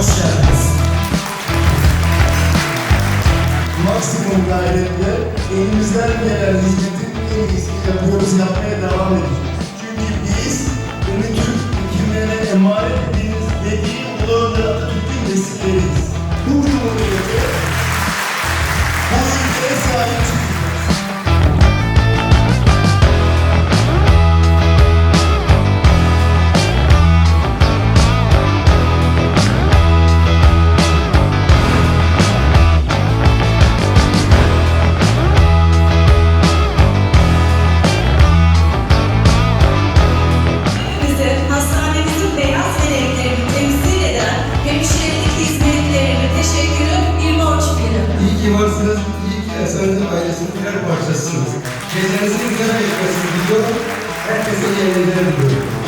hoş geldiniz. Maksimum gayretle elimizden gelen hizmetin en iyisini yapıyoruz, yapmaya devam edeceğiz. Çünkü biz bunu Türk hükümlerine emanet ettiğiniz dediği Ulu Önder Atatürk'ün nesilleriyiz. Bu cumhuriyete, bu ülkeye sahip çıkıyoruz. Ailesinin birer parçasısınız. Gezenizin güzel geçmesini diliyorum. Herkese iyi eğlenceler diliyorum.